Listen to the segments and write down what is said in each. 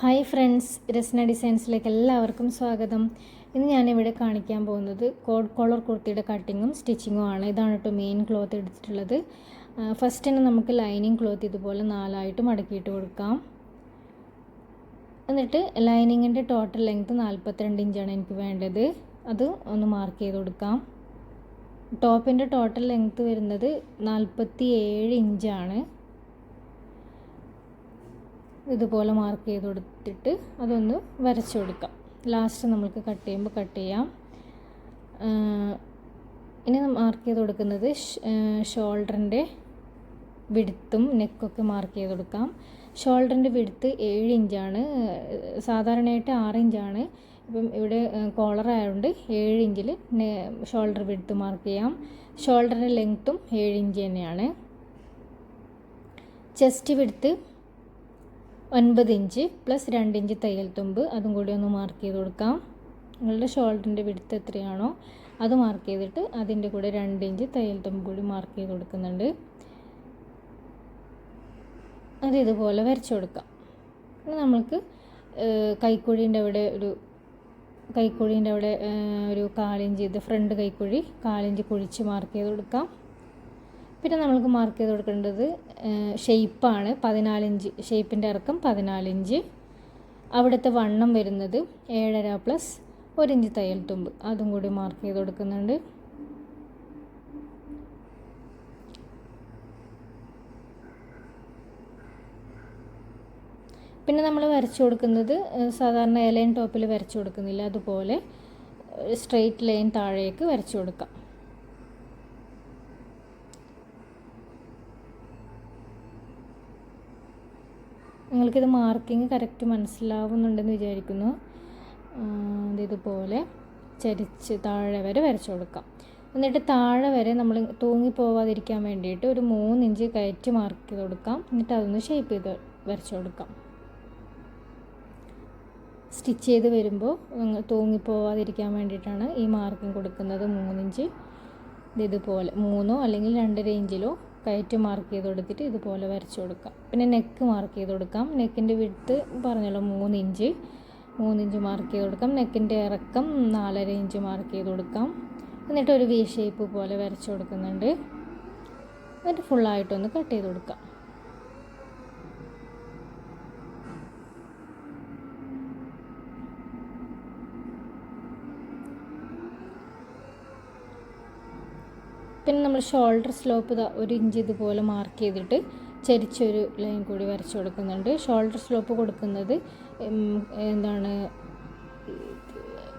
Hi friends Rasna ഡിസൈൻസിലേക്ക് എല്ലാവർക്കും സ്വാഗതം. ഇന്ന് ഞാനിവിടെ കാണിക്കാൻ പോകുന്നത് കോഡ് കോളർ കുർത്തിയുടെ കട്ടിങ്ങും സ്റ്റിച്ചിങ്ങും ആണ്. ഇതാണ് കേട്ടോ മെയിൻ ക്ലോത്ത് എടുത്തിട്ടുള്ളത്. ഫസ്റ്റ് തന്നെ നമുക്ക് ലൈനിങ് ക്ലോത്ത് ഇതുപോലെ നാലായിട്ട് മടക്കിയിട്ട് കൊടുക്കാം. എന്നിട്ട് ലൈനിങ്ങിന്റെ ടോട്ടൽ ലെങ്ത്ത് നാൽപ്പത്തിരണ്ട് ഇഞ്ചാണ് എനിക്ക് വേണ്ടത്. അത് ഒന്ന് മാർക്ക് ചെയ്ത് കൊടുക്കാം. ടോപ്പിന്റെ ടോട്ടൽ ലെങ്ത്ത് വരുന്നത് നാൽപ്പത്തി ഏഴ് ഇഞ്ചാണ് ഇതുപോലെ മാർക്ക് ചെയ്ത് കൊടുത്തിട്ട് അതൊന്ന് വരച്ചു കൊടുക്കാം. ലാസ്റ്റ് നമ്മൾക്ക് കട്ട് ചെയ്യുമ്പോൾ കട്ട് ചെയ്യാം. ഇനി മാർക്ക് ചെയ്ത് കൊടുക്കുന്നത് ഷോൾഡറിന്റെ വിടുത്തും നെക്കൊക്കെ മാർക്ക് ചെയ്ത് കൊടുക്കാം. ഷോൾഡറിന്റെ വിടുത്ത് ഏഴ് ഇഞ്ചാണ് സാധാരണയായിട്ട് ആറ് ഇഞ്ചാണ് ഇപ്പം ഇവിടെ കോളർ ആയതുകൊണ്ട് ഏഴ് ഇഞ്ചിൽ ഷോൾഡർ വിടുത്ത് മാർക്ക് ചെയ്യാം. ഷോൾഡറിന്റെ ലെങ്ത്തും ഏഴ് ഇഞ്ച് തന്നെയാണ്. ചെസ്റ്റ് വിടുത്ത് ഒൻപത് ഇഞ്ച് പ്ലസ് രണ്ട് ഇഞ്ച് തയ്യൽ തുമ്പ്. അതും കൂടി ഒന്ന് മാർക്ക് ചെയ്ത് കൊടുക്കാം. നിങ്ങളുടെ ഷോൾഡറിന്റെ വിടുത്ത് എത്രയാണോ അത് മാർക്ക് ചെയ്തിട്ട് അതിന്റെ കൂടെ രണ്ട് ഇഞ്ച് തയ്യൽ തുമ്പ് കൂടി മാർക്ക് ചെയ്ത് കൊടുക്കുന്നുണ്ട്. അത് ഇതുപോലെ വരച്ചു കൊടുക്കാം. നമ്മൾക്ക് കൈക്കുഴീന്റെ അവിടെ ഒരു കൈക്കുഴീന്റെ അവിടെ ഒരു കാലിഞ്ച് ഇത് ഫ്രണ്ട് കൈക്കുഴി കാലിഞ്ച് കുഴിച്ച് മാർക്ക് ചെയ്ത് കൊടുക്കാം. പിന്നെ നമ്മൾക്ക് മാർക്ക് ചെയ്ത് കൊടുക്കേണ്ടത് ഷെയ്പ്പാണ് പതിനാലിഞ്ച് ഷെയ്പ്പിന്റെ ഇറക്കം പതിനാലിഞ്ച് അവിടുത്തെ വണ്ണം വരുന്നത് ഏഴര പ്ലസ് ഒരിഞ്ച് തയ്യൽ തുമ്പ്. അതും കൂടി മാർക്ക് ചെയ്ത് കൊടുക്കുന്നുണ്ട്. പിന്നെ നമ്മൾ വരച്ചു കൊടുക്കുന്നത് സാധാരണ എലൈൻ ടോപ്പിൽ വരച്ചു കൊടുക്കുന്നില്ല. അതുപോലെ സ്ട്രെയിറ്റ് ലൈൻ താഴേക്ക് വരച്ചു കൊടുക്കാം. നിങ്ങൾക്കിത് മാർക്കിങ് കറക്റ്റ് മനസ്സിലാവുന്നുണ്ടെന്ന് വിചാരിക്കുന്നു. ഇതുപോലെ ചരിച്ച് താഴെ വരെ വരച്ചു കൊടുക്കാം. എന്നിട്ട് താഴെ വരെ നമ്മൾ തൂങ്ങിപ്പോവാതിരിക്കാൻ വേണ്ടിയിട്ട് ഒരു മൂന്ന് ഇഞ്ച് കയറ്റി മാർക്ക് ചെയ്ത് കൊടുക്കാം. എന്നിട്ട് അതൊന്ന് ഷേപ്പ് ചെയ്ത് വരച്ചു കൊടുക്കാം. സ്റ്റിച്ച് ചെയ്ത് വരുമ്പോൾ തൂങ്ങിപ്പോവാതിരിക്കാൻ വേണ്ടിയിട്ടാണ് ഈ മാർക്കിങ് കൊടുക്കുന്നത് മൂന്നിഞ്ച്. ഇതുപോലെ മൂന്നോ അല്ലെങ്കിൽ രണ്ടര ഇഞ്ചിലോ കയറ്റ് മാർക്ക് ചെയ്ത് കൊടുത്തിട്ട് ഇതുപോലെ വരച്ചു കൊടുക്കാം. പിന്നെ നെക്ക് മാർക്ക് ചെയ്ത് കൊടുക്കാം. നെക്കിന്റെ വിടുത്ത് പറഞ്ഞല്ലോ മൂന്ന് ഇഞ്ച് മൂന്ന് ഇഞ്ച് മാർക്ക് ചെയ്ത് കൊടുക്കാം. നെക്കിന്റെ ഇറക്കം നാലര ഇഞ്ച് മാർക്ക് ചെയ്ത് കൊടുക്കാം. എന്നിട്ട് ഒരു വി ഷേപ്പ് പോലെ വരച്ചു കൊടുക്കുന്നുണ്ട്. എന്നിട്ട് ഫുള്ളായിട്ടൊന്ന് കട്ട് ചെയ്ത് കൊടുക്കാം. പിന്നെ നമ്മൾ ഷോൾഡർ സ്ലോപ്പ് ഒരു ഇഞ്ച് ഇതുപോലെ മാർക്ക് ചെയ്തിട്ട് ചരിച്ചൊരു ലൈൻ കൂടി വരച്ചു കൊടുക്കുന്നുണ്ട്. ഷോൾഡർ സ്ലോപ്പ് കൊടുക്കുന്നത് എന്താണ്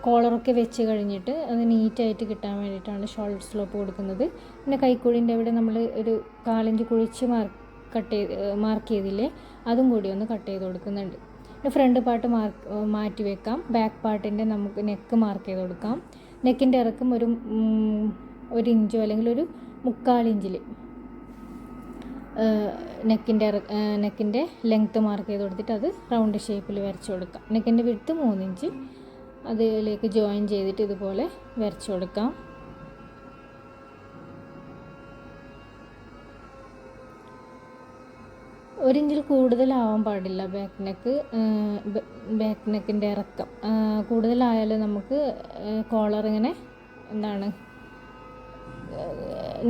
കോളറൊക്കെ വെച്ച് കഴിഞ്ഞിട്ട് അത് നീറ്റായിട്ട് കിട്ടാൻ വേണ്ടിയിട്ടാണ് ഷോൾഡർ സ്ലോപ്പ് കൊടുക്കുന്നത്. പിന്നെ കൈക്കുഴിന്റെ അവിടെ നമ്മൾ ഒരു കാലിഞ്ച് കുഴിച്ച് മാർക്ക് കട്ട് ചെയ്ത് മാർക്ക് ചെയ്തില്ലേ അതും കൂടി ഒന്ന് കട്ട് ചെയ്ത് കൊടുക്കുന്നുണ്ട്. പിന്നെ ഫ്രണ്ട് പാർട്ട് മാർക്ക് മാറ്റി വെക്കാം ബാക്ക് പാർട്ടിന്റെ നമുക്ക് നെക്ക് മാർക്ക് ചെയ്ത് കൊടുക്കാം. നെക്കിന്റെ ഇറക്കം ഒരു ഒരു ഇഞ്ചോ അല്ലെങ്കിൽ ഒരു മുക്കാൽ ഇഞ്ചിൽ നെക്കിന്റെ നെക്കിന്റെ ലെങ്ത്ത് മാർക്ക് ചെയ്ത് കൊടുത്തിട്ട് അത് റൗണ്ട് ഷേപ്പിൽ വരച്ചു കൊടുക്കാം. നെക്കിന്റെ വിടുത്ത് മൂന്നിഞ്ച് അതിലേക്ക് ജോയിൻ ചെയ്തിട്ട് ഇതുപോലെ വരച്ചു കൊടുക്കാം. ഒരിഞ്ചിൽ കൂടുതലാവാൻ പാടില്ല ബാക്ക് നെക്ക് ബാക്ക് നെക്കിന്റെ ഇറക്കം. കൂടുതലായാലും നമുക്ക് കോളർ ഇങ്ങനെ എന്താണ്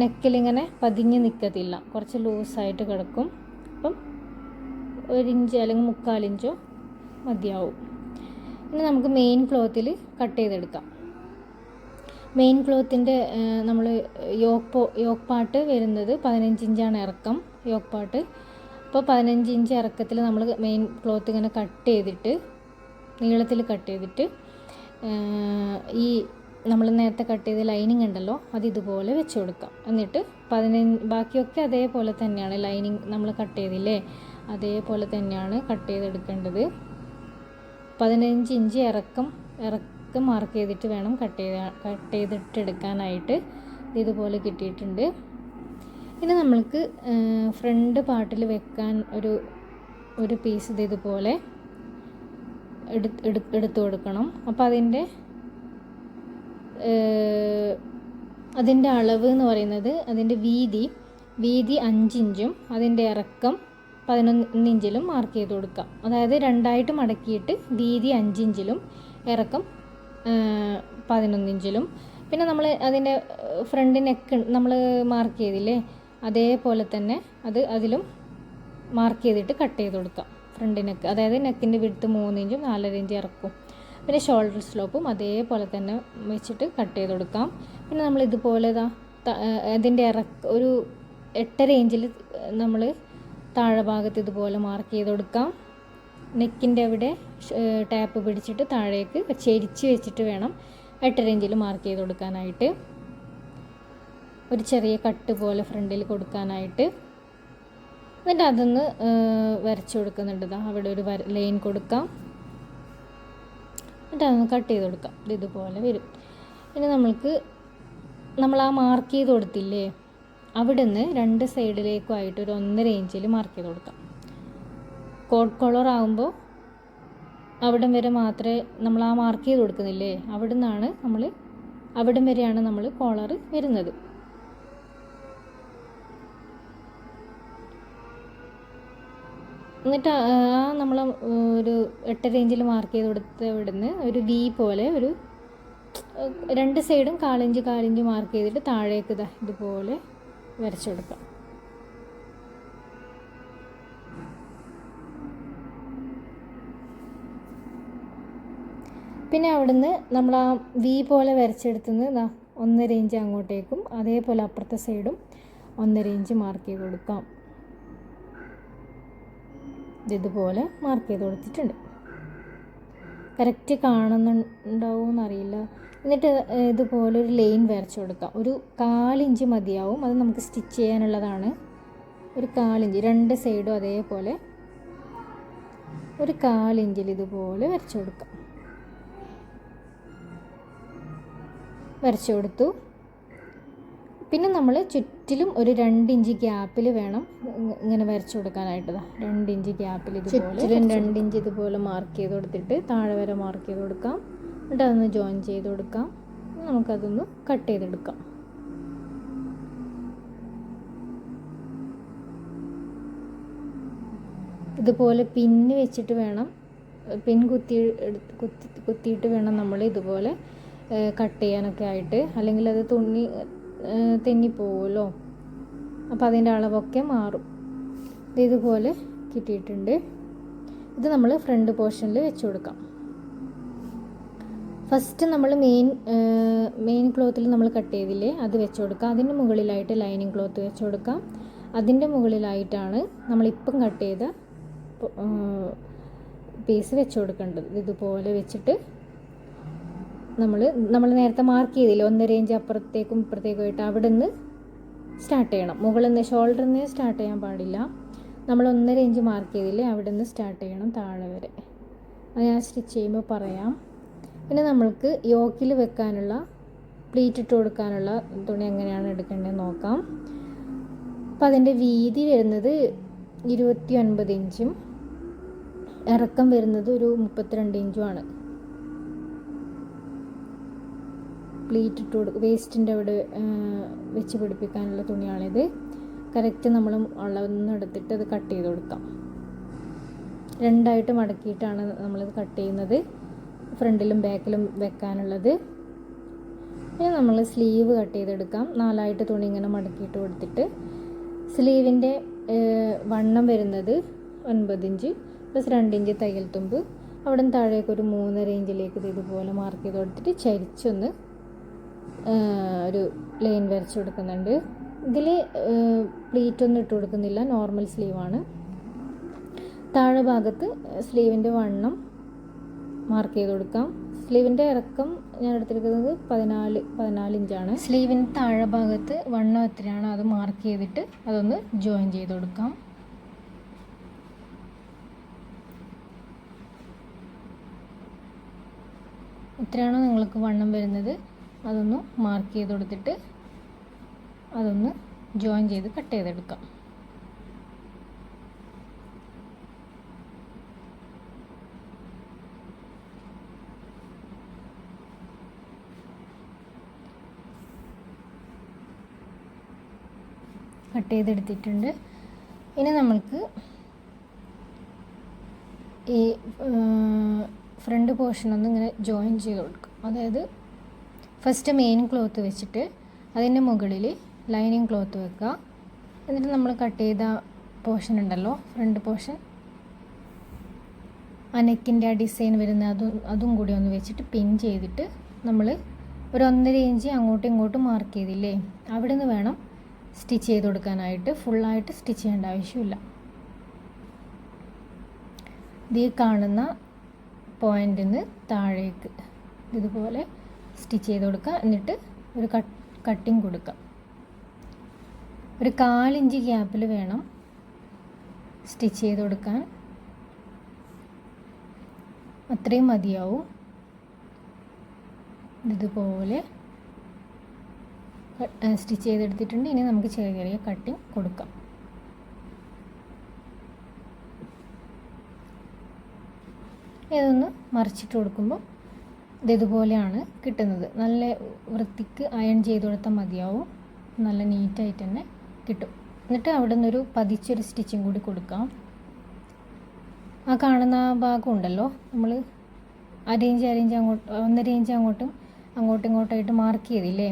നെക്കിലിങ്ങനെ പതിഞ്ഞ് നിൽക്കത്തില്ല കുറച്ച് ലൂസായിട്ട് കിടക്കും. അപ്പം ഒരു ഇഞ്ച് അല്ലെങ്കിൽ മുക്കാലിഞ്ചോ മതിയാവും. ഇനി നമുക്ക് മെയിൻ ക്ലോത്തിൽ കട്ട് ചെയ്തെടുക്കാം. മെയിൻ ക്ലോത്തിന്റെ നമ്മൾ യോക്ക് യോക്ക് പാട്ട് വരുന്നത് പതിനഞ്ച് ഇഞ്ചാണ് ഇറക്കം യോക്ക് പാട്ട് അപ്പോൾ പതിനഞ്ച് ഇഞ്ച് ഇറക്കത്തിൽ നമ്മൾ മെയിൻ ക്ലോത്ത് ഇങ്ങനെ കട്ട് ചെയ്തിട്ട് നീളത്തിൽ കട്ട് ചെയ്തിട്ട് ഈ നമ്മൾ നേരത്തെ കട്ട് ചെയ്ത ലൈനിങ് ഉണ്ടല്ലോ അത് ഇതുപോലെ വെച്ച് കൊടുക്കാം. എന്നിട്ട് പതിനഞ്ച് ബാക്കിയൊക്കെ അതേപോലെ തന്നെയാണ് ലൈനിങ് നമ്മൾ കട്ട് ചെയ്തില്ലേ? അതേപോലെ തന്നെയാണ് കട്ട് ചെയ്തെടുക്കേണ്ടത്. പതിനഞ്ച് ഇഞ്ച് ഇറക്കം ഇറക്കം മാർക്ക് ചെയ്തിട്ട് വേണം കട്ട് ചെയ്ത് കട്ട് ചെയ്തിട്ട് എടുക്കാനായിട്ട് ഇതുപോലെ കിട്ടിയിട്ടുണ്ട്. ഇനി നമ്മൾക്ക് ഫ്രണ്ട് പാർട്ടിൽ വെക്കാൻ ഒരു ഒരു പീസ് ഇത് ഇതുപോലെ എടുത്ത് എടുത്ത് കൊടുക്കണം. അപ്പോൾ അതിന്റെ അതിന്റെ അളവ് എന്ന് പറയുന്നത് അതിന്റെ വീതി വീതി അഞ്ചിഞ്ചും അതിന്റെ ഇറക്കം പതിനൊന്ന് ഇഞ്ചിലും മാർക്ക് ചെയ്ത് കൊടുക്കാം അതായത് രണ്ടായിട്ട് മടക്കിയിട്ട് വീതി അഞ്ചിഞ്ചിലും ഇറക്കം പതിനൊന്നിഞ്ചിലും. പിന്നെ നമ്മൾ അതിന്റെ ഫ്രണ്ട് നെക്ക് നമ്മൾ മാർക്ക് ചെയ്തില്ലേ? അതേപോലെ തന്നെ അത് അതിലും മാർക്ക് ചെയ്തിട്ട് കട്ട് ചെയ്ത് കൊടുക്കാം ഫ്രണ്ട് നെക്ക് അതായത് നെക്കിന്റെ വിടുത്ത് മൂന്ന് ഇഞ്ചും നാലര ഇഞ്ച് ഇറക്കും. പിന്നെ ഷോൾഡർ സ്ലോപ്പും അതേപോലെ തന്നെ വെച്ചിട്ട് കട്ട് ചെയ്ത് കൊടുക്കാം. പിന്നെ നമ്മൾ ഇതുപോലെ ഇതാ അതിന്റെ ഇറക്ക ഒരു എട്ടര റേഞ്ചിൽ നമ്മൾ താഴെ ഭാഗത്ത് ഇതുപോലെ മാർക്ക് ചെയ്ത് കൊടുക്കാം. നെക്കിന്റെ അവിടെ ടാപ്പ് പിടിച്ചിട്ട് താഴേക്ക് ചെരിച്ച് വെച്ചിട്ട് വേണം എട്ടര റേഞ്ചിൽ മാർക്ക് ചെയ്ത് കൊടുക്കാനായിട്ട്. ഒരു ചെറിയ കട്ട് പോലെ ഫ്രണ്ടിൽ കൊടുക്കാനായിട്ട്. എന്നിട്ട് അതൊന്ന് വരച്ചു കൊടുക്കുന്നുണ്ട് അവിടെ ഒരു ലൈൻ കൊടുക്കാം. എന്നിട്ട് അതൊന്ന് കട്ട് ചെയ്ത് കൊടുക്കാം ഇത് ഇതുപോലെ വരും. പിന്നെ നമ്മൾക്ക് നമ്മൾ ആ മാർക്ക് ചെയ്ത് കൊടുത്തില്ലേ? അവിടെ നിന്ന് രണ്ട് സൈഡിലേക്കും ആയിട്ട് ഒരു ഒന്നര ഇഞ്ചിൽ മാർക്ക് ചെയ്ത് കൊടുക്കാം. കോഡ് കളർ ആകുമ്പോൾ അവിടം വരെ മാത്രമേ നമ്മൾ ആ മാർക്ക് ചെയ്ത് കൊടുക്കുന്നില്ലേ? അവിടെ നിന്നാണ് നമ്മൾ അവിടം വരെയാണ് നമ്മൾ കോളർ വരുന്നത്. എന്നിട്ട് ആ നമ്മൾ ഒരു എട്ട് റേഞ്ചിൽ മാർക്ക് ചെയ്ത് കൊടുത്ത ഇവിടുന്ന് ഒരു വി പോലെ ഒരു രണ്ട് സൈഡും കാലിഞ്ച് കാലിഞ്ച് മാർക്ക് ചെയ്തിട്ട് താഴേക്ക് ഇതാ ഇതുപോലെ വരച്ചു കൊടുക്കാം. പിന്നെ അവിടുന്ന് നമ്മൾ ആ വി പോലെ വരച്ചെടുത്തുനിന്ന് ഒന്നര ഇഞ്ച് അങ്ങോട്ടേക്കും അതേപോലെ അപ്പുറത്തെ സൈഡും ഒന്നര ഇഞ്ച് മാർക്ക് ചെയ്ത് കൊടുക്കാം. ഇതുപോലെ മാർക്ക് ചെയ്ത് കൊടുത്തിട്ടുണ്ട്. കറക്റ്റ് കാണുന്നുണ്ടാവും എന്നറിയില്ല എന്നിട്ട് ഇതുപോലെ ഒരു ലൈൻ വരച്ച് കൊടുക്കാം. ഒരു കാലിഞ്ച് മതിയാവും. അത് നമുക്ക് സ്റ്റിച്ച് ചെയ്യാനുള്ളതാണ്. ഒരു കാലിഞ്ച് രണ്ട് സൈഡും അതേപോലെ ഒരു കാലിഞ്ചിൽ ഇതുപോലെ വരച്ചു കൊടുക്കാം. വരച്ചു കൊടുത്തു. പിന്നെ നമ്മൾ ചുറ്റിലും ഒരു രണ്ട് ഇഞ്ച് ഗ്യാപ്പിൽ വേണം ഇങ്ങനെ വരച്ചു കൊടുക്കാനായിട്ട്. രണ്ട് ഇഞ്ച് ഗ്യാപ്പിൽ ഇതുപോലെ. ചുറ്റിലും രണ്ട് ഇഞ്ച് ഇതുപോലെ മാർക്ക് ചെയ്ത് കൊടുത്തിട്ട് താഴെ വരെ മാർക്ക് ചെയ്ത് കൊടുക്കാം. എന്നിട്ട് അതൊന്ന് ജോയിൻ ചെയ്ത് കൊടുക്കാം. നമുക്കതൊന്ന് കട്ട് ചെയ്തെടുക്കാം. ഇതുപോലെ പിന്ന് വെച്ചിട്ട് വേണം പിൻ കുത്തി കുത്തി കുത്തിയിട്ട് വേണം നമ്മൾ ഇതുപോലെ കട്ട് ചെയ്യാനൊക്കെ ആയിട്ട്. അല്ലെങ്കിൽ അത് തുണി തെന്നിപ്പോവുമല്ലോ അപ്പോൾ അതിന്റെ അളവൊക്കെ മാറും. ഇതുപോലെ കിട്ടിയിട്ടുണ്ട്. ഇത് നമ്മൾ ഫ്രണ്ട് പോർഷനിൽ വെച്ച് കൊടുക്കാം. ഫസ്റ്റ് നമ്മൾ മെയിൻ മെയിൻ ക്ലോത്തിൽ നമ്മൾ കട്ട് ചെയ്തില്ലേ അത് വെച്ച് കൊടുക്കാം. അതിന്റെ മുകളിലായിട്ട് ലൈനിങ് ക്ലോത്ത് വെച്ച് കൊടുക്കാം. അതിന്റെ മുകളിലായിട്ടാണ് നമ്മളിപ്പം കട്ട് ചെയ്ത പീസ് വെച്ച് കൊടുക്കേണ്ടത്. ഇതുപോലെ വെച്ചിട്ട് നമ്മൾ നമ്മൾ നേരത്തെ മാർക്ക് ചെയ്തില്ല? ഒന്നര ഇഞ്ച് അപ്പുറത്തേക്കും ഇപ്പുറത്തേക്കും ആയിട്ട് അവിടെ നിന്ന് സ്റ്റാർട്ട് ചെയ്യണം. മുകളിൽ നിന്ന് ഷോൾഡറിൽ നിന്ന് സ്റ്റാർട്ട് ചെയ്യാൻ പാടില്ല. നമ്മൾ ഒന്നര ഇഞ്ച് മാർക്ക് ചെയ്തില്ലേ? അവിടെ നിന്ന് സ്റ്റാർട്ട് ചെയ്യണം താഴെ വരെ. അത് ഞാൻ സ്റ്റിച്ച് ചെയ്യുമ്പോൾ പറയാം. പിന്നെ നമ്മൾക്ക് യോക്കിൽ വെക്കാനുള്ള പ്ലീറ്റ് ഇട്ട് കൊടുക്കാനുള്ള തുണി എങ്ങനെയാണ് എടുക്കേണ്ടതെന്ന് നോക്കാം. അപ്പം അതിന്റെ വീതി വരുന്നത് ഇരുപത്തി ഒൻപത് ഇഞ്ചും ഇറക്കം വരുന്നത് ഒരു മുപ്പത്തിരണ്ട് ഇഞ്ചുമാണ് പ്ലീറ്റ് ഇട്ട് കൊടുക്കും വേസ്റ്റിന്റെ അവിടെ വെച്ച് പിടിപ്പിക്കാനുള്ള തുണിയാണിത്. കറക്റ്റ് നമ്മൾ ഉള്ളതെന്നെടുത്തിട്ട് അത് കട്ട് ചെയ്ത് കൊടുക്കാം. രണ്ടായിട്ട് മടക്കിയിട്ടാണ് നമ്മളിത് കട്ട് ചെയ്യുന്നത്. ഫ്രണ്ടിലും ബാക്കിലും വെക്കാനുള്ളത്. പിന്നെ നമ്മൾ സ്ലീവ് കട്ട് ചെയ്തെടുക്കാം. നാലായിട്ട് തുണി ഇങ്ങനെ മടക്കിയിട്ട് കൊടുത്തിട്ട്. സ്ലീവിന്റെ വണ്ണം വരുന്നത് ഒൻപത് ഇഞ്ച് പ്ലസ് രണ്ട് ഇഞ്ച് തയ്യൽ തുമ്പ്. അവിടെ നിന്ന് താഴേക്ക് ഒരു മൂന്നര ഇഞ്ചിലേക്ക് ഇത് ഇതുപോലെ മാർക്ക് ചെയ്ത് കൊടുത്തിട്ട് ചരിച്ചൊന്ന് ഒരു ലൈൻ വരച്ച് കൊടുക്കുന്നുണ്ട്. ഇതിൽ പ്ലീറ്റ് ഒന്നും ഇട്ട് കൊടുക്കുന്നില്ല. നോർമൽ സ്ലീവാണ്. താഴെ ഭാഗത്ത് സ്ലീവിന്റെ വണ്ണം മാർക്ക് ചെയ്ത് കൊടുക്കാം. സ്ലീവിന്റെ ഇറക്കം ഞാൻ എടുത്തിരിക്കുന്നത് പതിനാല് പതിനാല് ഇഞ്ചാണ്. സ്ലീവിന്റെ താഴെ ഭാഗത്ത് വണ്ണം എത്രയാണോ അത് മാർക്ക് ചെയ്തിട്ട് അതൊന്ന് ജോയിൻ ചെയ്ത് കൊടുക്കാം. എത്രയാണോ നിങ്ങൾക്ക് വണ്ണം വരുന്നത്? അതൊന്ന് മാർക്ക് ചെയ്ത് കൊടുത്തിട്ട് അതൊന്ന് ജോയിൻ ചെയ്ത് കട്ട് ചെയ്തെടുക്കാം. കട്ട് ചെയ്തെടുത്തിട്ടുണ്ട്. ഇനി നമ്മൾക്ക് ഈ ഫ്രണ്ട് പോർഷൻ ഒന്ന് ഇങ്ങനെ ജോയിൻ ചെയ്ത് കൊടുക്കും. അതായത് ഫസ്റ്റ് മെയിൻ ക്ലോത്ത് വെച്ചിട്ട് അതിന്റെ മുകളിൽ ലൈനിങ് ക്ലോത്ത് വെക്കുക. എന്നിട്ട് നമ്മൾ കട്ട് ചെയ്ത പോർഷൻ ഉണ്ടല്ലോ ഫ്രണ്ട് പോർഷൻ ആ നെക്കിന്റെ ആ ഡിസൈൻ വരുന്ന അതും അതും കൂടി ഒന്ന് വെച്ചിട്ട് പിൻ ചെയ്തിട്ട് നമ്മൾ ഒരു ഒന്നര ഇഞ്ച് അങ്ങോട്ടും ഇങ്ങോട്ടും മാർക്ക് ചെയ്തില്ലേ? അവിടെ നിന്ന് വേണം സ്റ്റിച്ച് ചെയ്ത് കൊടുക്കാനായിട്ട്. ഫുള്ളായിട്ട് സ്റ്റിച്ച് ചെയ്യേണ്ട ആവശ്യമില്ല. ഇത് കാണുന്ന നിന്ന് താഴേക്ക്. ഇതുപോലെ സ്റ്റിച്ച് ചെയ്ത് കൊടുക്കുക. എന്നിട്ട് ഒരു കട്ട് കട്ടിങ് കൊടുക്കുക. ഒരു കാലിഞ്ച് ഗ്യാപ്പിൽ വേണം സ്റ്റിച്ച് ചെയ്ത് കൊടുക്കാൻ. അത്രയും മതിയാവും. ഇതുപോലെ സ്റ്റിച്ച് ചെയ്തെടുത്തിട്ടുണ്ട്. ഇനി നമുക്ക് ചെറിയ ചെറിയ കട്ടിങ് കൊടുക്കാം. ഇതൊന്ന് മറിച്ചിട്ട് കൊടുക്കുമ്പോൾ ഇതുപോലെയാണ് കിട്ടുന്നത്. നല്ല വൃത്തിക്ക് അയൺ ചെയ്ത് കൊടുത്താൽ മതിയാവും. നല്ല നീറ്റായിട്ട് തന്നെ കിട്ടും. എന്നിട്ട് അവിടെ നിന്നൊരു പതിച്ചൊരു സ്റ്റിച്ചും കൂടി കൊടുക്കാം. ആ കാണുന്ന ആ ഭാഗം ഉണ്ടല്ലോ. നമ്മൾ അര ഇഞ്ച് അങ്ങോട്ട് ഒന്നര ഇഞ്ച് അങ്ങോട്ടും അങ്ങോട്ടും ഇങ്ങോട്ടായിട്ട് മാർക്ക് ചെയ്തില്ലേ?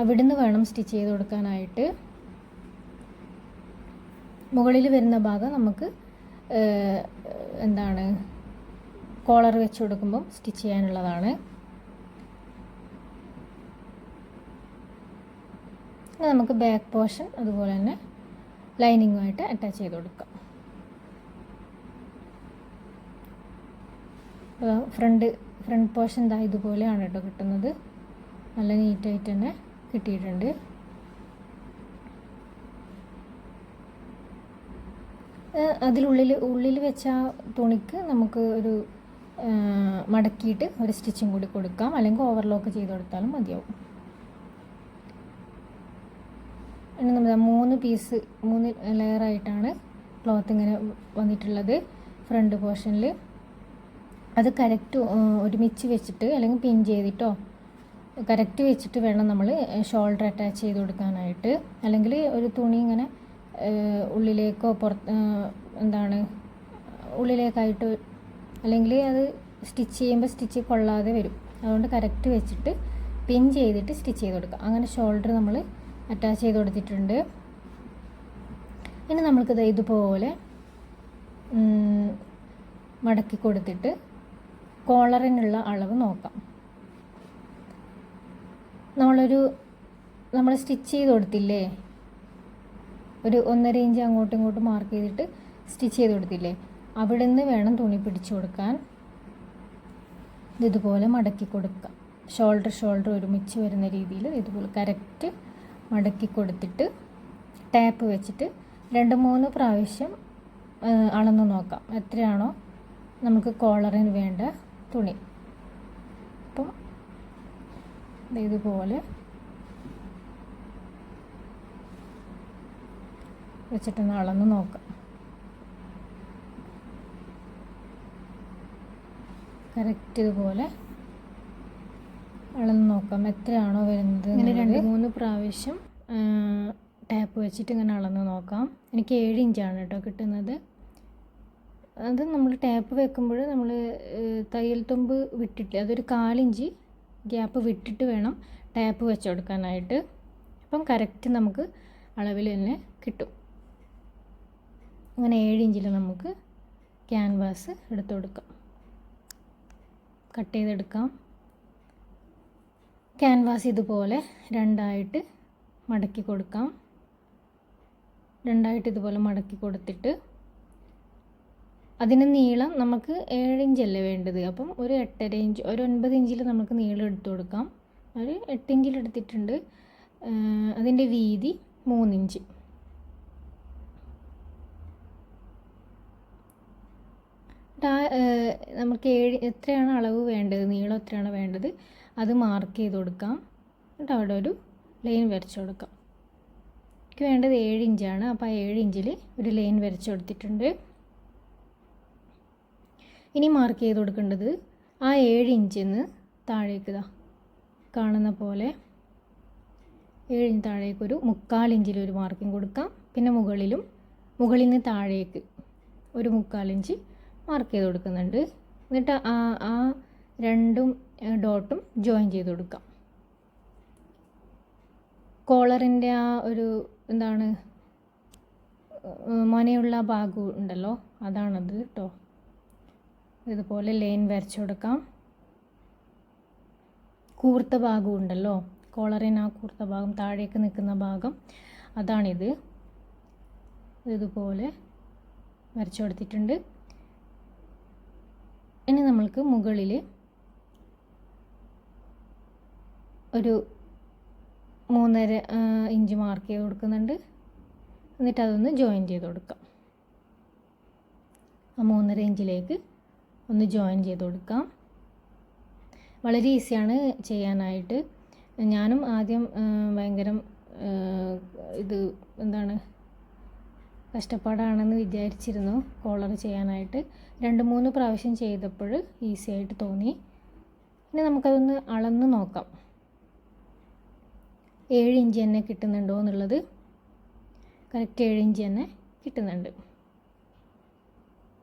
അവിടുന്ന് വേണം സ്റ്റിച്ച് ചെയ്ത് കൊടുക്കാനായിട്ട്. മുകളിൽ വരുന്ന ഭാഗം നമുക്ക് എന്താണ് കോളർ വെച്ച് കൊടുക്കുമ്പം സ്റ്റിച്ച് ചെയ്യാനുള്ളതാണ്. നമുക്ക് ബാക്ക് പോർഷൻ അതുപോലെ തന്നെ ലൈനിങ്ങുമായിട്ട് അറ്റാച്ച് ചെയ്ത് കൊടുക്കാം. ഫ്രണ്ട് ഫ്രണ്ട് പോർഷൻ ഇതാ ഇതുപോലെയാണ് കേട്ടോ കിട്ടുന്നത്. നല്ല നീറ്റായിട്ട് തന്നെ കിട്ടിയിട്ടുണ്ട്. അതിലുള്ളിൽ ഉള്ളിൽ വെച്ച തുണിക്ക് നമുക്ക് ഒരു മടക്കിയിട്ട് ഒരു സ്റ്റിച്ചും കൂടി കൊടുക്കാം. അല്ലെങ്കിൽ ഓവർലോക്ക് ചെയ്ത് കൊടുത്താലും മതിയാവും. ഇനി നമ്മൾ മൂന്ന് പീസ് മൂന്ന് ലെയറായിട്ടാണ് ക്ലോത്ത് ഇങ്ങനെ വന്നിട്ടുള്ളത്. ഫ്രണ്ട് പോർഷനിൽ അത് കറക്റ്റ് ഒരുമിച്ച് വെച്ചിട്ട് അല്ലെങ്കിൽ പിൻ ചെയ്തിട്ടോ കറക്റ്റ് വെച്ചിട്ട് വേണം നമ്മൾ ഷോൾഡർ അറ്റാച്ച് ചെയ്ത് കൊടുക്കാനായിട്ട്. അല്ലെങ്കിൽ ഒരു തുണി ഇങ്ങനെ ഉള്ളിലേക്കോ പുറത്ത് എന്താണ് ഉള്ളിലേക്കായിട്ട് അല്ലെങ്കിൽ അത് സ്റ്റിച്ച് ചെയ്യുമ്പോൾ സ്റ്റിച്ച് കൊള്ളാതെ വരും. അതുകൊണ്ട് കറക്റ്റ് വെച്ചിട്ട് പിൻ ചെയ്തിട്ട് സ്റ്റിച്ച് ചെയ്ത് കൊടുക്കുക. അങ്ങനെ ഷോൾഡർ നമ്മൾ അറ്റാച്ച് ചെയ്ത് കൊടുത്തിട്ടുണ്ട്. ഇനി നമ്മൾക്കിത് ഇതുപോലെ മടക്കി കൊടുത്തിട്ട് കോളറിനുള്ള അളവ് നോക്കാം. നമ്മളൊരു നമ്മൾ സ്റ്റിച്ച് ചെയ്ത് കൊടുത്തില്ലേ? ഒരു ഒന്നര ഇഞ്ച് അങ്ങോട്ടും ഇങ്ങോട്ടും മാർക്ക് ചെയ്തിട്ട് സ്റ്റിച്ച് ചെയ്ത് കൊടുത്തില്ലേ? അവിടെ നിന്ന് വേണം തുണി പിടിച്ചു കൊടുക്കാൻ. ഇതുപോലെ മടക്കി കൊടുക്കുക ഷോൾഡർ ഷോൾഡർ ഒരുമിച്ച് വരുന്ന രീതിയിൽ ഇതുപോലെ കറക്റ്റ് മടക്കി കൊടുത്തിട്ട് ടാപ്പ് വെച്ചിട്ട് രണ്ട് മൂന്ന് പ്രാവശ്യം അളന്ന് നോക്കാം. എത്രയാണോ നമുക്ക് കോളറിന് വേണ്ട തുണി. അപ്പം ഇതുപോലെ വെച്ചിട്ടൊന്ന് അളന്ന് നോക്കാം. കറക്റ്റ് ഇതുപോലെ. അളന്ന് നോക്കാം. എത്രയാണോ വരുന്നത് ഇങ്ങനെ രണ്ട് മൂന്ന് പ്രാവശ്യം ടാപ്പ് വെച്ചിട്ട് ഇങ്ങനെ അളന്ന് നോക്കാം. എനിക്ക് ഏഴ് ഇഞ്ചാണ് കേട്ടോ കിട്ടുന്നത്. അത് നമ്മൾ ടാപ്പ് വെക്കുമ്പോൾ നമ്മൾ തയ്യൽ തുമ്പ് വിട്ടിട്ട് അതൊരു കാലിഞ്ച് ഗ്യാപ്പ് വിട്ടിട്ട് വേണം ടാപ്പ് വെച്ച് കൊടുക്കാനായിട്ട്. അപ്പം കറക്റ്റ് നമുക്ക് അളവിൽ തന്നെ കിട്ടും. അങ്ങനെ ഏഴ് ഇഞ്ചിൽ നമുക്ക് ക്യാൻവാസ് എടുത്തു കൊടുക്കാം. കട്ട് ചെയ്തെടുക്കാം. ക്യാൻവാസ് ഇതുപോലെ രണ്ടായിട്ട് മടക്കി കൊടുക്കാം. രണ്ടായിട്ട് ഇതുപോലെ മടക്കി കൊടുത്തിട്ട് അതിന് നീളം നമുക്ക് ഏഴ് ഇഞ്ചല്ലേ വേണ്ടത്? അപ്പം ഒരു എട്ടര ഇഞ്ച് ഒരു ഒൻപത് ഇഞ്ചിൽ നമുക്ക് നീളം എടുത്തു കൊടുക്കാം. ഒരു എട്ട് ഇഞ്ചിൽ എടുത്തിട്ടുണ്ട്. അതിന്റെ വീതി മൂന്നിഞ്ച് നമുക്ക് ഏഴ് എത്രയാണ് അളവ് വേണ്ടത്? നീളം എത്രയാണ് വേണ്ടത്? അത് മാർക്ക് ചെയ്ത് കൊടുക്കാം. എന്നിട്ട് അവിടെ ഒരു ലൈൻ വരച്ചു കൊടുക്കാം. എനിക്ക് വേണ്ടത് ഏഴ് ഇഞ്ചാണ് അപ്പോൾ ആ ഏഴ് ഇഞ്ചിൽ ഒരു ലൈൻ വരച്ചു കൊടുത്തിട്ടുണ്ട്. ഇനി മാർക്ക് ചെയ്ത് കൊടുക്കേണ്ടത് ആ ഏഴ് ഇഞ്ചിന്ന് താഴേക്ക് ഇതാ കാണുന്ന പോലെ ഏഴിന് താഴേക്ക് ഒരു മുക്കാൽ ഇഞ്ചിൽ ഒരു മാർക്കിംഗ് കൊടുക്കാം. പിന്നെ മുകളിലും മുകളിൽ നിന്ന് താഴേക്ക് ഒരു മുക്കാൽ ഇഞ്ച് മാർക്ക് ചെയ്ത് കൊടുക്കുന്നുണ്ട്. എന്നിട്ട് ആ ആ രണ്ടും ഡോട്ടും ജോയിൻ ചെയ്ത് കൊടുക്കാം. കോളറിന്റെ ആ ഒരു എന്താണ് മൊനയുള്ള ഭാഗം ഉണ്ടല്ലോ അതാണത് കേട്ടോ ഇതുപോലെ ലൈൻ വരച്ചു കൊടുക്കാം. കൂർത്ത ഭാഗം ഉണ്ടല്ലോ കോളറിന് ആ കൂർത്ത ഭാഗം താഴേക്ക് നിൽക്കുന്ന ഭാഗം അതാണിത്. ഇതുപോലെ വരച്ചു കൊടുത്തിട്ടുണ്ട്. ഇനി നമ്മൾക്ക് മുകളിൽ ഒരു മൂന്നര ഇഞ്ച് മാർക്ക് ചെയ്ത് കൊടുക്കുന്നുണ്ട്. എന്നിട്ട് അതൊന്ന് ജോയിൻ ചെയ്ത് കൊടുക്കാം. ആ മൂന്നര ഇഞ്ചിലേക്ക് ഒന്ന് ജോയിൻ ചെയ്ത് കൊടുക്കാം. വളരെ ഈസിയാണ് ചെയ്യാനായിട്ട്. ഞാനും ആദ്യം ഭയങ്കരം ഇത് എന്താണ് കഷ്ടപ്പാടാണെന്ന് വിചാരിച്ചിരുന്നു കോളർ ചെയ്യാനായിട്ട്. രണ്ട് മൂന്ന് പ്രാവശ്യം ചെയ്തപ്പോൾ ഈസി ആയിട്ട് തോന്നി. ഇനി നമുക്കതൊന്ന് അളന്ന് നോക്കാം. ഏഴ് ഇഞ്ച് തന്നെ കിട്ടുന്നുണ്ടോ എന്നുള്ളത്. കറക്റ്റ് ഏഴ് ഇഞ്ച് തന്നെ കിട്ടുന്നുണ്ട്.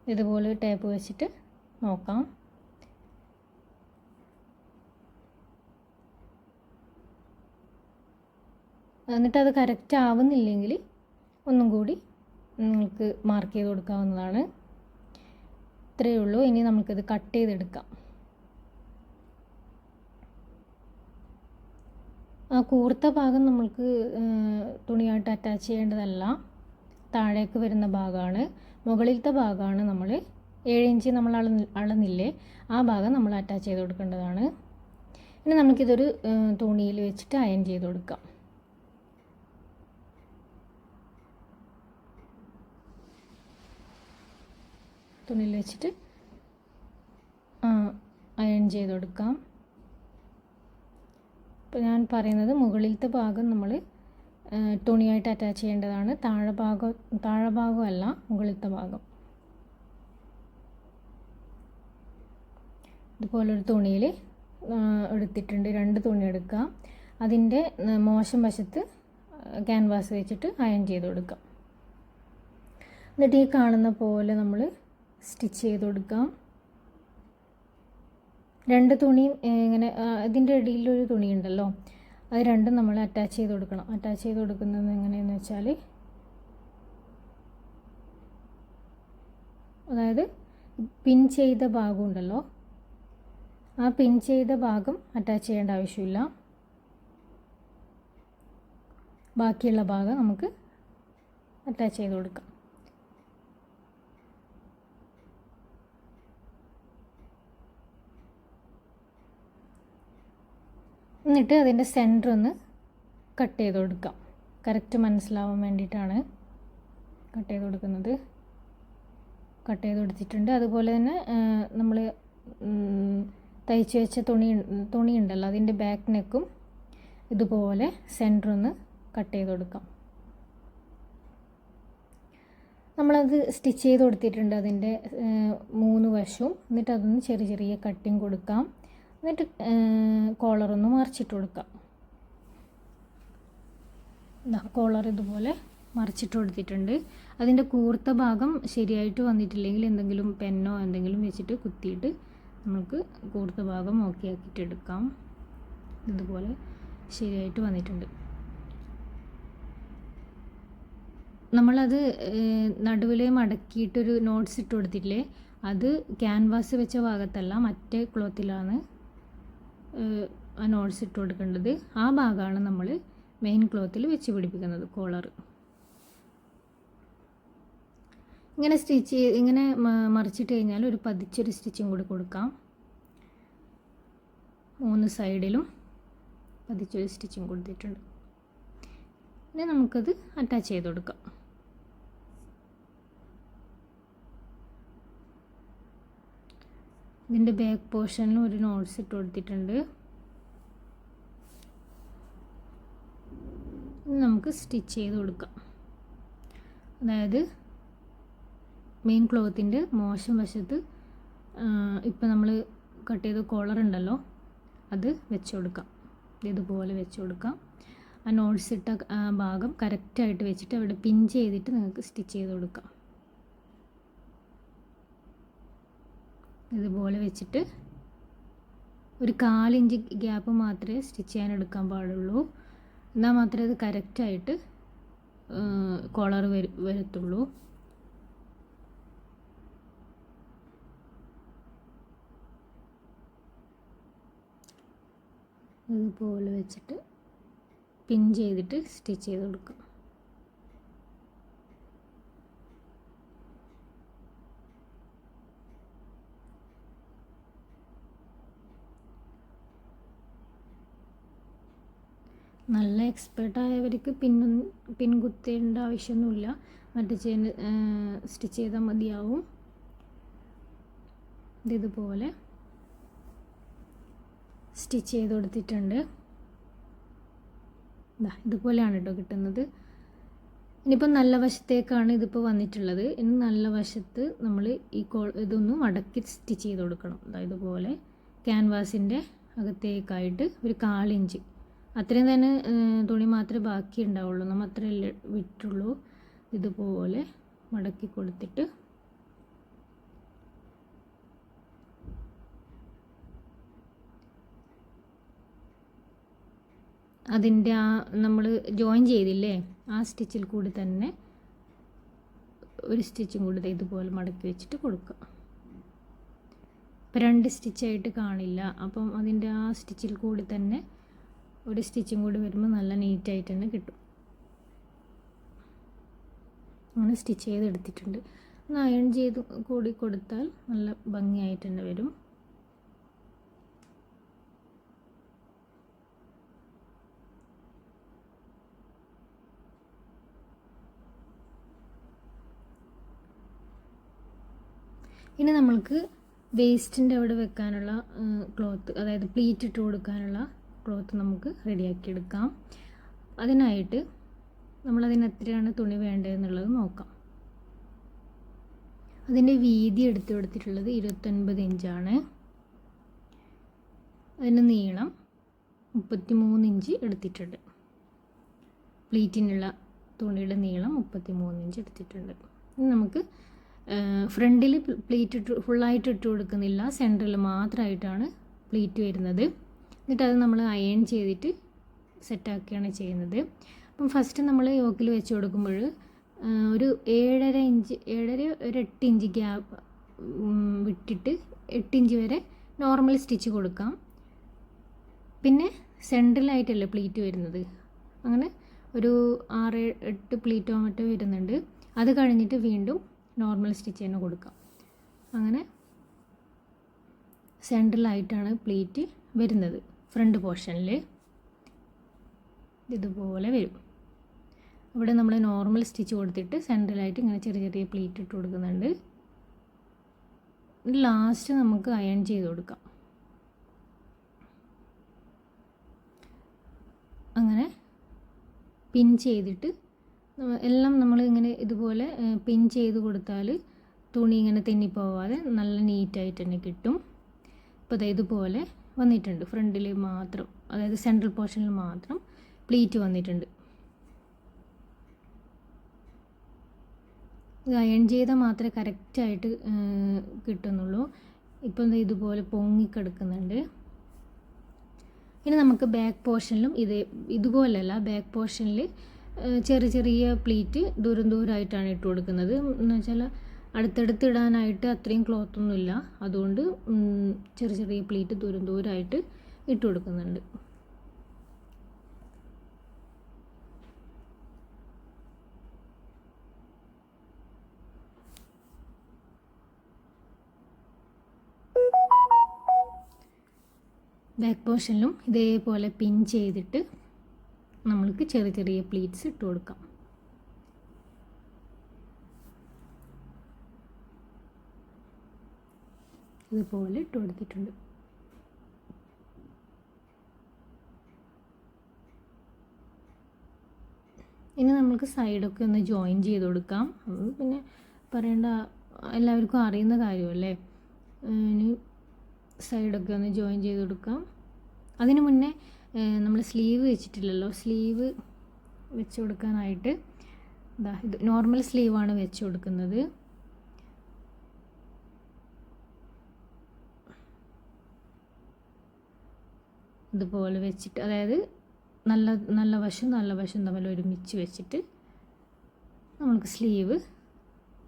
ഇതുപോലെ ടേപ്പ് വെച്ചിട്ട് നോക്കാം. എന്നിട്ട് അത് കറക്റ്റ് ആവുന്നില്ലെങ്കിൽ ഒന്നും കൂടി നിങ്ങൾക്ക് മാർക്ക് ചെയ്ത് കൊടുക്കാവുന്നതാണ്. ഇത്രയേ ഉള്ളൂ. ഇനി നമുക്കിത് കട്ട് ചെയ്തെടുക്കാം. ആ കൂർത്ത ഭാഗം നമ്മൾക്ക് തുണിയായിട്ട് അറ്റാച്ച് ചെയ്യേണ്ടതല്ല. താഴേക്ക് വരുന്ന ഭാഗമാണ്. മുകളിലത്തെ ഭാഗമാണ് നമ്മൾ ഏഴ് ഇഞ്ച് നമ്മൾ അള അളന്നില്ലേ ആ ഭാഗം നമ്മൾ അറ്റാച്ച് ചെയ്ത് കൊടുക്കേണ്ടതാണ്. ഇനി നമുക്കിതൊരു തുണിയിൽ വെച്ചിട്ട് അയൺ ചെയ്ത് കൊടുക്കാം. തുണിയിൽ വെച്ചിട്ട് അയൺ ചെയ്ത് കൊടുക്കാം ഇപ്പോൾ ഞാൻ പറയുന്നത് മുകളിലത്തെ ഭാഗം നമ്മൾ തുണിയായിട്ട് അറ്റാച്ച് ചെയ്യേണ്ടതാണ്. താഴെ ഭാഗം താഴെ ഭാഗമല്ല മുകളിലത്തെ ഭാഗം. ഇതുപോലൊരു തുണിയിൽ എടുത്തിട്ടുണ്ട്. രണ്ട് തുണി എടുക്കുക അതിന്റെ മോശം വശത്ത് ക്യാൻവാസ് വെച്ചിട്ട് അയൺ ചെയ്ത് കൊടുക്കാം എന്നിട്ട് ഈ കാണുന്ന പോലെ നമ്മൾ സ്റ്റിച്ച് ചെയ്ത് കൊടുക്കാം. രണ്ട് തുണിയും ഇങ്ങനെ ഇതിന്റെ ഇടയിലൊരു തുണി ഉണ്ടല്ലോ. അത് രണ്ടും നമ്മൾ അറ്റാച്ച് ചെയ്ത് കൊടുക്കണം. അറ്റാച്ച് ചെയ്ത് കൊടുക്കുന്നത് എങ്ങനെയെന്ന് വെച്ചാൽ അതായത് പിൻ ചെയ്ത ഭാഗം ഉണ്ടല്ലോ. ആ പിൻ ചെയ്ത ഭാഗം അറ്റാച്ച് ചെയ്യേണ്ട ആവശ്യമില്ല. ബാക്കിയുള്ള ഭാഗം നമുക്ക് അറ്റാച്ച് ചെയ്ത് കൊടുക്കാം. എന്നിട്ട് അതിന്റെ സെന്റർ ഒന്ന് കട്ട് ചെയ്ത് കൊടുക്കാം. കറക്റ്റ് മനസ്സിലാവാൻ വേണ്ടിയിട്ടാണ് കട്ട് ചെയ്ത് കൊടുക്കുന്നത്. കട്ട് ചെയ്ത് കൊടുത്തിട്ടുണ്ട്. അതുപോലെ തന്നെ നമ്മൾ തയ്ച്ച് വെച്ച തുണി തുണി ഉണ്ടല്ലോ അതിന്റെ ബാക്ക് നെക്കും ഇതുപോലെ സെന്റർ ഒന്ന് കട്ട് ചെയ്ത് കൊടുക്കാം. നമ്മളത് സ്റ്റിച്ച് ചെയ്ത് കൊടുത്തിട്ടുണ്ട് അതിന്റെ മൂന്ന് വശവും. എന്നിട്ട് അതൊന്ന് ചെറിയ ചെറിയ കട്ടിങ് കൊടുക്കാം. എന്നിട്ട് കോളറൊന്ന് മറിച്ചിട്ട് കൊടുക്കാം. കോളർ ഇതുപോലെ മറിച്ചിട്ട് കൊടുത്തിട്ടുണ്ട്. അതിന്റെ കൂർത്ത ഭാഗം ശരിയായിട്ട് വന്നിട്ടില്ലെങ്കിൽ എന്തെങ്കിലും പെന്നോ എന്തെങ്കിലും വെച്ചിട്ട് കുത്തിയിട്ട് നമുക്ക് കൂർത്ത ഭാഗം ഓക്കെ ആക്കിയിട്ട് എടുക്കാം. ഇതുപോലെ ശരിയായിട്ട് വന്നിട്ടുണ്ട്. നമ്മളത് നടുവിൽ മടക്കിയിട്ടൊരു നോട്ട്സ് ഇട്ട് കൊടുത്തിട്ടില്ലേ? അത് ക്യാൻവാസ് വെച്ച ഭാഗത്തല്ല മറ്റേ ക്ലോത്തിലാണ് നോട്ട്സ് ഇട്ട് കൊടുക്കേണ്ടത് ആ ഭാഗമാണ് നമ്മൾ മെയിൻ ക്ലോത്തിൽ വെച്ച് പിടിപ്പിക്കുന്നത് കോളർ ഇങ്ങനെ സ്റ്റിച്ച് ഇങ്ങനെ മറിച്ചിട്ട് കഴിഞ്ഞാൽ ഒരു പതിച്ചൊരു സ്റ്റിച്ചും കൂടി കൊടുക്കാം. മൂന്ന് സൈഡിലും പതിച്ചൊരു സ്റ്റിച്ചും കൊടുത്തിട്ടുണ്ട്. ഇനി നമുക്കത് അറ്റാച്ച് ചെയ്ത് കൊടുക്കാം. ഇതിന്റെ ബാക്ക് പോർഷനിൽ ഒരു നോട്ട്സ് ഇട്ട് കൊടുത്തിട്ടുണ്ട്. നമുക്ക് സ്റ്റിച്ച് ചെയ്ത് കൊടുക്കാം. അതായത് മെയിൻ ക്ലോത്തിന്റെ മോശം വശത്ത് ഇപ്പം നമ്മൾ കട്ട് ചെയ്ത കോളർ ഉണ്ടല്ലോ അത് വെച്ച് കൊടുക്കാം. ഇതുപോലെ വെച്ച് കൊടുക്കാം. ആ നോട്ട്സ് ഇട്ട ഭാഗം കറക്റ്റായിട്ട് വെച്ചിട്ട് അവിടെ പിൻ ചെയ്തിട്ട് നിങ്ങൾക്ക് സ്റ്റിച്ച് ചെയ്ത് കൊടുക്കാം. ഇതുപോലെ വെച്ചിട്ട് ഒരു കാലിഞ്ച് ഗ്യാപ്പ് മാത്രമേ സ്റ്റിച്ച് ചെയ്യാൻ എടുക്കാൻ പാടുള്ളൂ. എന്നാൽ മാത്രമേ അത് കറക്റ്റായിട്ട് കോളർ വരു വരത്തുള്ളൂ. ഇതുപോലെ വെച്ചിട്ട് പിൻ ചെയ്തിട്ട് സ്റ്റിച്ച് ചെയ്ത് കൊടുക്കാം. നല്ല എക്സ്പേർട്ടായവർക്ക് ആയവർക്ക് പിന്നും പിൻകുത്തേണ്ട ആവശ്യമൊന്നുമില്ല. മറ്റേ ചെയിൻ സ്റ്റിച്ച് ചെയ്താൽ മതിയാവും. ഇതുപോലെ സ്റ്റിച്ച് ചെയ്ത് കൊടുത്തിട്ടുണ്ട്. ഇതാ ഇതുപോലെയാണ് കേട്ടോ കിട്ടുന്നത്. ഇനിയിപ്പോൾ നല്ല വശത്തേക്കാണ് ഇതിപ്പോൾ വന്നിട്ടുള്ളത്. ഇനി നല്ല വശത്ത് നമ്മൾ ഈ കോ ഇതൊന്ന് മടക്കി സ്റ്റിച്ച് ചെയ്ത് കൊടുക്കണം. അതായത് പോലെ ക്യാൻവാസിന്റെ അകത്തേക്കായിട്ട് ഒരു കാലിഞ്ച് അത്രയും തന്നെ തുണി മാത്രമേ ബാക്കി ഉണ്ടാവുള്ളൂ. നമ്മൾ അത്രയല്ലേ വിട്ടുള്ളൂ ഇതുപോലെ മടക്കി കൊടുത്തിട്ട്. അതിന്റെ ആ നമ്മൾ ജോയിൻ ചെയ്തില്ലേ ആ സ്റ്റിച്ചിൽ കൂടി തന്നെ ഒരു സ്റ്റിച്ചും കൂടി ഇതുപോലെ മടക്കി വെച്ചിട്ട് കൊടുക്കുക. ഇപ്പം രണ്ട് സ്റ്റിച്ചായിട്ട് കാണില്ല. അപ്പം അതിന്റെ ആ സ്റ്റിച്ചിൽ കൂടി തന്നെ ഒരു സ്റ്റിച്ചും കൂടി വരുമ്പോൾ നല്ല നീറ്റായിട്ട് തന്നെ കിട്ടും. അങ്ങനെ സ്റ്റിച്ച് ചെയ്തെടുത്തിട്ടുണ്ട്. ഒന്ന് അയൺ ചെയ്ത് കൂടി കൊടുത്താൽ നല്ല ഭംഗിയായിട്ട് തന്നെ വരും. ഇനി നമ്മൾക്ക് വേസ്റ്റിന്റെ അവിടെ വെക്കാനുള്ള ക്ലോത്ത് അതായത് പ്ലീറ്റ് ഇട്ട് കൊടുക്കാനുള്ള ക്ലോത്ത് നമുക്ക് റെഡിയാക്കി എടുക്കാം അതിനായിട്ട് നമ്മളതിന് എത്രയാണ് തുണി വേണ്ടതെന്നുള്ളത് നോക്കാം. അതിന്റെ വീതി എടുത്തു കൊടുത്തിട്ടുള്ളത് ഇരുപത്തൊൻപത് ഇഞ്ചാണ്. അതിന്റെ നീളം മുപ്പത്തി മൂന്ന് ഇഞ്ച് എടുത്തിട്ടുണ്ട്. പ്ലീറ്റിനുള്ള തുണിയുടെ നീളം മുപ്പത്തി മൂന്ന് ഇഞ്ച് എടുത്തിട്ടുണ്ട്. ഇനി നമുക്ക് ഫ്രണ്ടിൽ പ്ലീറ്റ് ഇട്ട് ഫുള്ളായിട്ട് ഇട്ട് കൊടുക്കുന്നില്ല. സെന്ററിൽ മാത്രമായിട്ടാണ് പ്ലീറ്റ് വരുന്നത്. എന്നിട്ട് അത് നമ്മൾ അയൺ ചെയ്തിട്ട് സെറ്റാക്കുകയാണ് ചെയ്യുന്നത്. അപ്പം ഫസ്റ്റ് നമ്മൾ യോക്കിൽ വെച്ച് കൊടുക്കുമ്പോൾ ഒരു ഏഴര ഇഞ്ച് ഏഴര ഒരു എട്ട് ഇഞ്ച് ഗ്യാപ്പ് വിട്ടിട്ട് എട്ട് ഇഞ്ച് വരെ നോർമൽ സ്റ്റിച്ച് കൊടുക്കാം. പിന്നെ സെൻട്രലായിട്ടല്ലേ പ്ലീറ്റ് വരുന്നത്? അങ്ങനെ ഒരു ആറ് എട്ട് പ്ലീറ്റ് മറ്റോ വരുന്നുണ്ട്. അത് കഴിഞ്ഞിട്ട് വീണ്ടും നോർമൽ സ്റ്റിച്ച് തന്നെ കൊടുക്കാം. അങ്ങനെ സെൻട്രലായിട്ടാണ് പ്ലീറ്റ് വരുന്നത്. ഫ്രണ്ട് പോർഷനിൽ ഇതുപോലെ വരും. ഇവിടെ നമ്മൾ നോർമൽ സ്റ്റിച്ച് കൊടുത്തിട്ട് സെൻട്രലായിട്ട് ഇങ്ങനെ ചെറിയ ചെറിയ പ്ലീറ്റ് ഇട്ട് കൊടുക്കുന്നുണ്ട്. ലാസ്റ്റ് നമുക്ക് അയൺ ചെയ്ത് കൊടുക്കാം. അങ്ങനെ പിൻ ചെയ്തിട്ട് എല്ലാം നമ്മൾ ഇങ്ങനെ ഇതുപോലെ പിൻ ചെയ്ത് കൊടുത്താൽ തുണി ഇങ്ങനെ തെന്നിപ്പോവാതെ നല്ല നീറ്റായിട്ട് തന്നെ കിട്ടും. ഇപ്പോൾ ഇതുപോലെ വന്നിട്ടുണ്ട്. ഫ്രണ്ടിൽ മാത്രം. അതായത് സെൻട്രൽ പോർഷനിൽ മാത്രം പ്ലീറ്റ് വന്നിട്ടുണ്ട്. അയൺ ചെയ്താൽ മാത്രമേ കറക്റ്റായിട്ട് കിട്ടുന്നുള്ളൂ. ഇപ്പം ഇതുപോലെ പൊങ്ങിക്കിടക്കുന്നുണ്ട്. ഇനി നമുക്ക് ബാക്ക് പോർഷനിലും ഇതേ ഇതുപോലെയല്ല ബാക്ക് പോർഷനിൽ ചെറിയ ചെറിയ പ്ലീറ്റ് ദൂരം ദൂരമായിട്ടാണ് ഇട്ട് കൊടുക്കുന്നത് എന്ന് വെച്ചാൽ അടുത്തടുത്ത് ഇടാനായിട്ട് അത്രയും ക്ലോത്തൊന്നുമില്ല. അതുകൊണ്ട് ചെറിയ ചെറിയ പ്ലീറ്റ് ദൂരം ദൂരമായിട്ട് ഇട്ട് കൊടുക്കുന്നുണ്ട്. ബാക്ക് പോർഷനിലും ഇതേപോലെ പിൻ ചെയ്തിട്ട് നമ്മൾക്ക് ചെറിയ ചെറിയ പ്ലീറ്റ്സ് ഇട്ട് കൊടുക്കാം. ഇതുപോലെ ഇട്ട് കൊടുത്തിട്ടുണ്ട്. ഇനി നമുക്ക് സൈഡൊക്കെ ഒന്ന് ജോയിൻ ചെയ്ത് കൊടുക്കാം. പിന്നെ പറയേണ്ട എല്ലാവർക്കും അറിയുന്ന കാര്യമല്ലേ? ഇനി സൈഡൊക്കെ ഒന്ന് ജോയിൻ ചെയ്ത് കൊടുക്കാം. അതിന് മുന്നേ നമ്മൾ സ്ലീവ് വെച്ചിട്ടില്ലല്ലോ. സ്ലീവ് വെച്ച് കൊടുക്കാനായിട്ട് ഇതാ ഇത് നോർമൽ സ്ലീവാണ് വെച്ച് കൊടുക്കുന്നത്. ഇതുപോലെ വെച്ചിട്ട് അതായത് നല്ല നല്ല വശം നല്ല വശം തമ്മിൽ ഒരുമിച്ച് വെച്ചിട്ട് നമുക്ക് സ്ലീവ്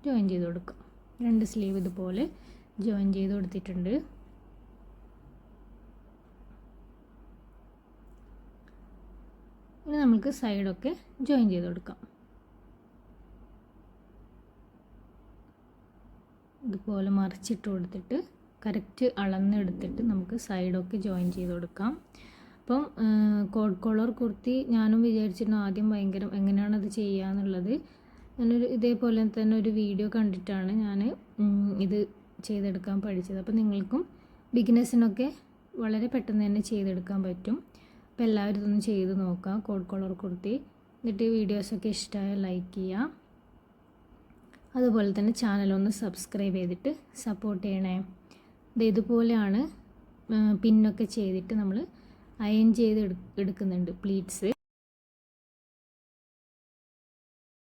ജോയിൻ ചെയ്ത് കൊടുക്കാം. രണ്ട് സ്ലീവ് ഇതുപോലെ ജോയിൻ ചെയ്ത് കൊടുത്തിട്ടുണ്ട്. ഇനി നമുക്ക് സൈഡൊക്കെ ജോയിൻ ചെയ്ത് കൊടുക്കാം. ഇതുപോലെ മറിച്ചിട്ട് കൊടുത്തിട്ട് കറക്റ്റ് അളന്നെടുത്തിട്ട് നമുക്ക് സൈഡൊക്കെ ജോയിൻ ചെയ്ത് കൊടുക്കാം. അപ്പം കോഡ് കോളർ കുർത്തി ഞാനും വിചാരിച്ചിരുന്നു ആദ്യം ഭയങ്കര എങ്ങനെയാണ് അത് ചെയ്യുക എന്നുള്ളത്. ഞാനൊരു ഇതേപോലെ തന്നെ ഒരു വീഡിയോ കണ്ടിട്ടാണ് ഞാൻ ഇത് ചെയ്തെടുക്കാൻ പഠിച്ചത്. അപ്പോൾ നിങ്ങൾക്കും ബിഗിനേഴ്സിനൊക്കെ വളരെ പെട്ടെന്ന് തന്നെ ചെയ്തെടുക്കാൻ പറ്റും. അപ്പോൾ എല്ലാവരും ഇതൊന്ന് ചെയ്ത് നോക്കാം കോഡ് കോളർ കുർത്തി. എന്നിട്ട് വീഡിയോസൊക്കെ ഇഷ്ടമായ ലൈക്ക് ചെയ്യുക. അതുപോലെ തന്നെ ചാനലൊന്ന് സബ്സ്ക്രൈബ് ചെയ്തിട്ട് സപ്പോർട്ട് ചെയ്യണേ. ഇത് ഇതുപോലെയാണ് പിന്നൊക്കെ ചെയ്തിട്ട് നമ്മൾ അയൺ ചെയ്ത് എടുക്കുന്നുണ്ട് പ്ലീറ്റ്സ്.